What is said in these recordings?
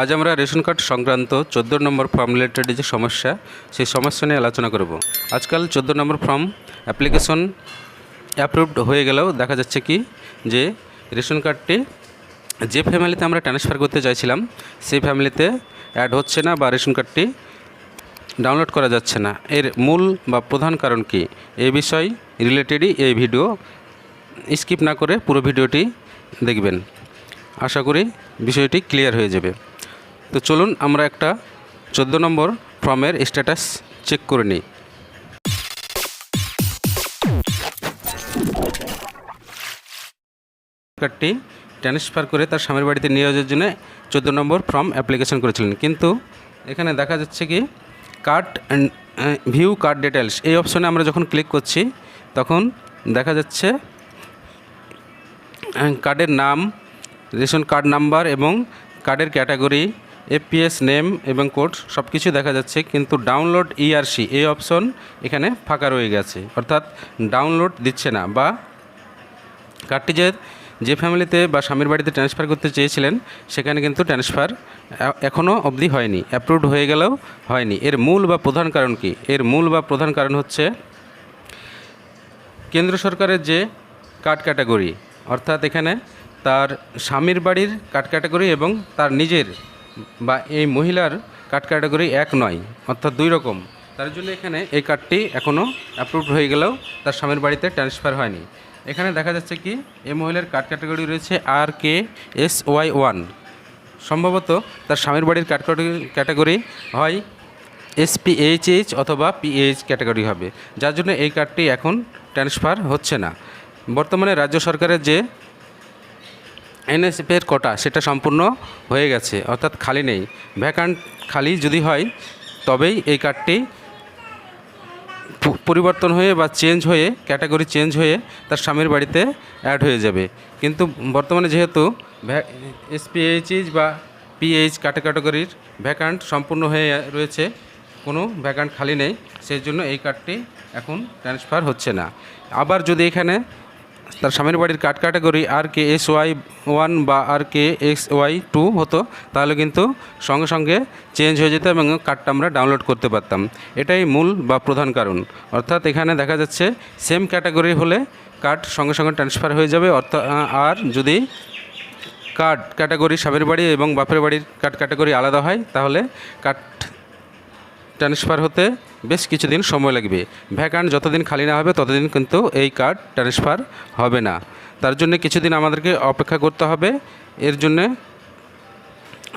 আজ আমরা ration card সংক্রান্ত চোদ্দ নম্বর ফর্ম রিলেটেড যে সমস্যা, সেই সমস্যা নিয়ে আলোচনা করব। আজকাল চোদ্দ নম্বর ফর্ম অ্যাপ্লিকেশন অ্যাপ্রুভড হয়ে গেলেও দেখা যাচ্ছে কি যে রেশন কার্ডটি যে ফ্যামিলিতে আমরা ট্রান্সফার করতে চাইছিলাম, সেই ফ্যামিলিতে অ্যাড হচ্ছে না বা রেশন কার্ডটি ডাউনলোড করা যাচ্ছে না। এর মূল বা প্রধান কারণ কি? এই বিষয় রিলেটেডই এই ভিডিও স্কিপ না করে পুরো ভিডিওটি দেখবেন। আশা করি বিষয়টি ক্লিয়ার হয়ে যাবে। তো চলুন আমরা একটা চোদ্দ নম্বর ফর্মের স্ট্যাটাস চেক করে নিই। কার্ডটি ট্রান্সফার করে তার স্বামীর বাড়িতে নিয়ে যাওয়ার জন্য চোদ্দ নম্বর ফর্ম অ্যাপ্লিকেশন করেছিলেন। কিন্তু এখানে দেখা যাচ্ছে কি কার্ড ভিউ কার্ড ডিটেলস এই অপশনে আমরা যখন ক্লিক করছি, তখন দেখা যাচ্ছে কার্ডের নাম রেশন কার্ড নাম্বার এবং কার্ডের ক্যাটাগরি এপিএস নেম এবং কোড সব কিছু দেখা যাচ্ছে, কিন্তু ডাউনলোড ইআরসি এই অপশন এখানে ফাঁকা রয়ে গেছে। অর্থাৎ ডাউনলোড দিচ্ছে না বা কার্ডটি যে যে ফ্যামিলিতে বা স্বামীর বাড়িতে ট্রান্সফার করতে চেয়েছিলেন, সেখানে কিন্তু ট্রান্সফার এখনও অবধি হয়নি অ্যাপ্রুভড হয়ে গেলেও হয়নি। এর মূল বা প্রধান কারণ কি? এর মূল বা প্রধান কারণ হচ্ছে কেন্দ্র সরকারের যে কার্ড ক্যাটাগরি অর্থাৎ এখানে তার স্বামীর বাড়ির কার্ড ক্যাটাগরি এবং তার নিজের বা এই মহিলার কার্ড ক্যাটাগরি এক নয়, অর্থাৎ দুই রকম। তার জন্য এখানে এই কার্ডটি এখনও অ্যাপ্রুভড হয়ে গেলেও তার স্বামীর বাড়িতে ট্রান্সফার হয়নি। এখানে দেখা যাচ্ছে কি, এই মহিলার কার্ড ক্যাটাগরি রয়েছে R K S Y one. সম্ভবত তার স্বামীর বাড়ির কার্ড ক্যাটাগরি হয় এসপিএইচএইচ অথবা পিএইচ ক্যাটাগরি হবে। যার জন্য এই কার্ডটি এখন ট্রান্সফার হচ্ছে না। বর্তমানে রাজ্য সরকারের যে এনএসএফের কোটা, সেটা সম্পূর্ণ হয়ে গেছে, অর্থাৎ খালি নেই। ভ্যাকান্ট খালি যদি হয়, তবেই এই কার্ডটি পরিবর্তন হয়ে বা চেঞ্জ হয়ে ক্যাটাগরি চেঞ্জ হয়ে তার স্বামীর বাড়িতে অ্যাড হয়ে যাবে। কিন্তু বর্তমানে যেহেতু এসপিএইচইজ বা পিএইচ ক্যাটাগরির ভ্যাকান্ট সম্পূর্ণ হয়ে রয়েছে, কোনো ভ্যাকান্ট খালি নেই, সেই জন্য এই কার্ডটি এখন ট্রান্সফার হচ্ছে না। আবার যদি এখানে তার স্বামীর বাড়ির card category R K S Y one বা R K S Y two হতো, তাহলে কিন্তু সঙ্গে সঙ্গে চেঞ্জ হয়ে যেত এবং কার্ডটা আমরা ডাউনলোড করতে পারতাম। এটাই মূল বা প্রধান কারণ। অর্থাৎ এখানে দেখা যাচ্ছে সেম ক্যাটাগরি হলে কার্ড সঙ্গে সঙ্গে ট্রান্সফার হয়ে যাবে অর্থাৎ আর যদি কার্ড ক্যাটাগরি স্বামীর বাড়ি এবং বাপের বাড়ির কার্ড ক্যাটাগরি আলাদা হয়, তাহলে কার্ড ট্রান্সফার হতে বেশ কিছুদিন সময় লাগবে। ভ্যাকান্ট যতদিন খালি না হবে, ততদিন কিন্তু এই কার্ড ট্রান্সফার হবে না। তার জন্য কিছুদিন আমাদেরকে অপেক্ষা করতে হবে। এর জন্যে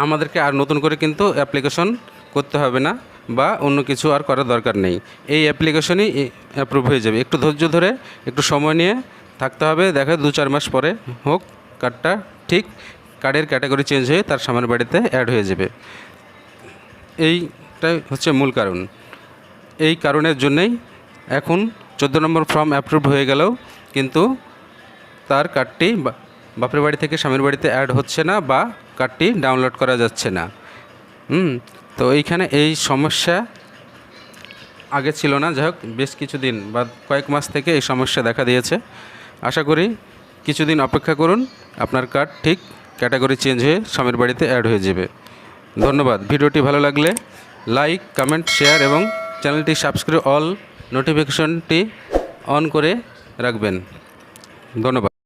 আমাদেরকে আর নতুন করে কিন্তু অ্যাপ্লিকেশন করতে হবে না বা অন্য কিছু আর করার দরকার নেই। এই অ্যাপ্লিকেশনই অ্যাপ্রুভ হয়ে যাবে। একটু ধৈর্য ধরে, একটু সময় নিয়ে থাকতে হবে। দেখা দু চার মাস পরে হোক কার্ডটা ঠিক কার্ডের ক্যাটাগরি চেঞ্জ হয়ে তার সামনের বাড়িতে অ্যাড হয়ে যাবে। এইটাই হচ্ছে মূল কারণ। এই কারণের জন্যেই এখন চোদ্দ নম্বর ফর্ম অ্যাপ্রুভ হয়ে গেলেও কিন্তু তার কার্ডটি বাপের বাড়ি থেকে স্বামীর বাড়িতে অ্যাড হচ্ছে না বা কার্ডটি ডাউনলোড করা যাচ্ছে না। হুম, তো এইখানে এই সমস্যা আগে ছিল না। যাই হোক, বেশ কিছুদিন বা কয়েক মাস থেকে এই সমস্যা দেখা দিয়েছে। আশা করি কিছুদিন অপেক্ষা করুন, আপনার কার্ড ঠিক ক্যাটাগরি চেঞ্জ হয়ে স্বামীর বাড়িতে অ্যাড হয়ে যাবে। ধন্যবাদ। ভিডিওটি ভালো লাগলে লাইক কমেন্ট শেয়ার এবং চ্যানেলটি সাবস্ক্রাইব অল নোটিফিকেশনটি অন করে রাখবেন। ধন্যবাদ।